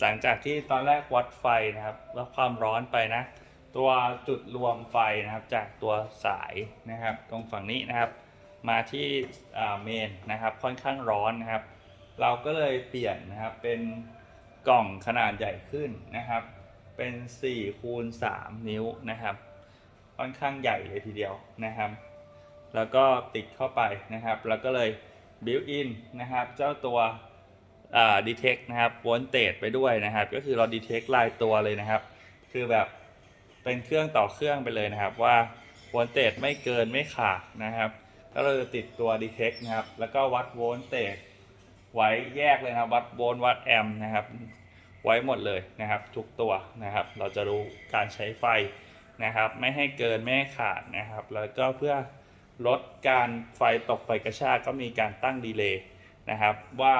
หลังจากที่ตอนแรกวัดไฟนะครับวัดความร้อนไปนะ ตัวจุดรวมไฟนะครับจากตัวสายนะครับ ตรงฝั่งนี้นะครับ มาที่เมนนะครับค่อนข้างร้อนนะครับ เราก็เลยเปลี่ยนนะครับเป็นกล่องขนาดใหญ่ขึ้นนะครับ เป็น4คูณ3นิ้วนะครับ ค่อนข้างใหญ่เลยทีเดียวนะครับ แล้วก็ติดเข้าไปนะครับ แล้วก็เลย built in นะครับ เจ้าตัว อ่า detect นะครับ voltage ไปด้วยนะครับ ก็คือเรา detect ลายตัวเลยนะครับ คือแบบเป็นเครื่องต่อเครื่องไปเลยนะครับ ว่า voltage ไม่เกินไม่ขาดนะครับก็เราจะติดตัว detect นะครับ แล้วก็วัด voltage ไว้แยกเลยนะวัดโวลต์วัดแอมป์นะครับ ไว้หมดเลยนะครับ ทุกตัวนะครับ เราจะรู้การใช้ไฟนะครับ ไม่ให้เกินไม่ให้ขาดนะครับ แล้วก็เพื่อลดการไฟตกไฟกระชากก็มีการตั้งดีเลย์นะครับ ว่า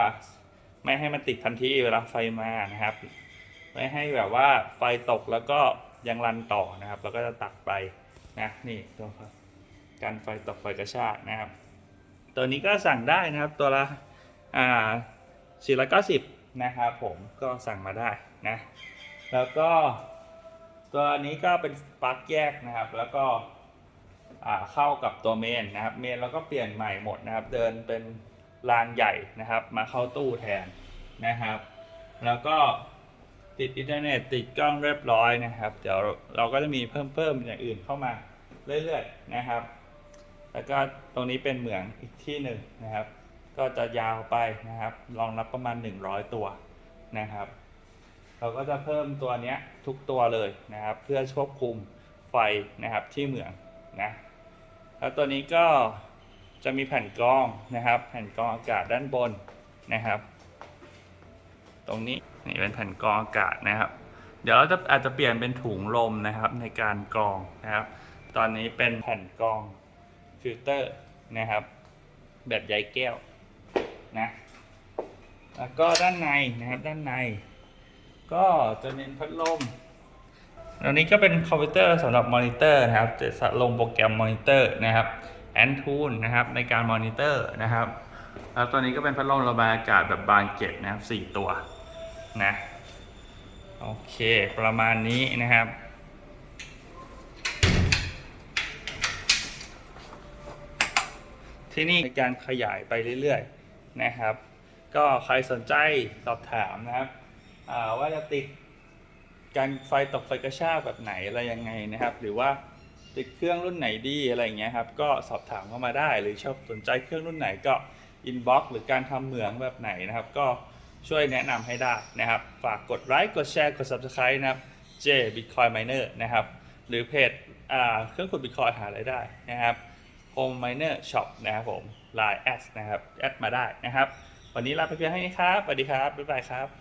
ไม่ให้มันติดทันทีเวลาไฟมานะครับ ไม่ให้แบบว่าไฟตกแล้วก็ยังรันต่อนะครับแล้วก็จะตัดไปนะนี่ตัวการไฟตกไฟกระชากนะครับ ตัวนี้ก็สั่งได้นะครับตัวละอ่า490นะครับผมก็สั่งมาได้นะแล้วก็ตัวนี้ก็เป็นปลั๊กแยกนะครับ แล้วก็อ่าเข้ากับตัวเมนนะครับ เมนเราก็เปลี่ยนใหม่หมดนะครับ เดินเป็น รางใหญ่นะครับ มาเข้าตู้แทนนะครับ แล้วก็ติดอินเทอร์เน็ตติดกล้องเรียบร้อยนะครับ เดี๋ยวเราก็จะมีเพิ่มเพิ่มอย่างอื่นเข้ามาเรื่อยๆนะครับ แล้วก็ตรงนี้เป็นเหมืองอีกที่หนึ่งนะครับ ก็จะยาวไปนะครับรองรับประมาณ 100 ตัวนะครับ เราก็จะเพิ่มตัวนี้ทุกตัวเลยนะครับ เพื่อควบคุมไฟนะครับที่เหมืองนะแล้วตัวนี้ก็ จะมีแผ่นกรองนะครับ แผ่นกรองอากาศด้านบนนะครับ ตรงนี้นี่เป็นแผ่นกรองอากาศนะครับ เดี๋ยวเราจะอาจจะเปลี่ยนเป็นถุงลมนะครับในการกรองนะครับ ตอนนี้เป็นแผ่นกรองฟิลเตอร์นะครับ แบบใยแก้วนะแล้วก็ด้านในนะครับด้านใน ก็จะเน้นพัดลมตัวนี้ก็เป็นคอมพิวเตอร์สำหรับมอนิเตอร์นะครับจะลงโปรแกรมมอนิเตอร์นะครับ แอนทูนนะครับในการมอนิเตอร์นะครับแล้วตัวนี้ก็เป็นพัดลมระบายอากาศแบบบานเกตนะครับสี่ตัวนะโอเคประมาณนี้นะครับที่นี่ในการขยายไปเรื่อยๆนะครับ ก็ใครสนใจสอบถามนะครับว่าจะติดการไฟตกไฟกระชากแบบไหนอะไรยังไงนะครับ หรือว่า ติดเครื่องรุ่นไหนดีอะไรเงี้ยครับก็สอบถามเข้ามาได้หรือชอบสนใจเครื่องรุ่นไหนก็อินบ็อกซ์หรือการทำเหมืองแบบไหนนะครับ ก็ช่วยแนะนำให้ได้นะครับ ฝากกดไลค์กดแชร์กด Subscribe นะครับ J Bitcoin Miner นะครับ หรือเพจอ่าเครื่องขุด Bitcoin หารายได้นะครับ Home Miner Shop นะครับผม Line แอดนะครับแอดมาได้นะครับ วันนี้ลาไปเพียงเท่านี้ครับสวัสดีครับบ๊ายบายครับ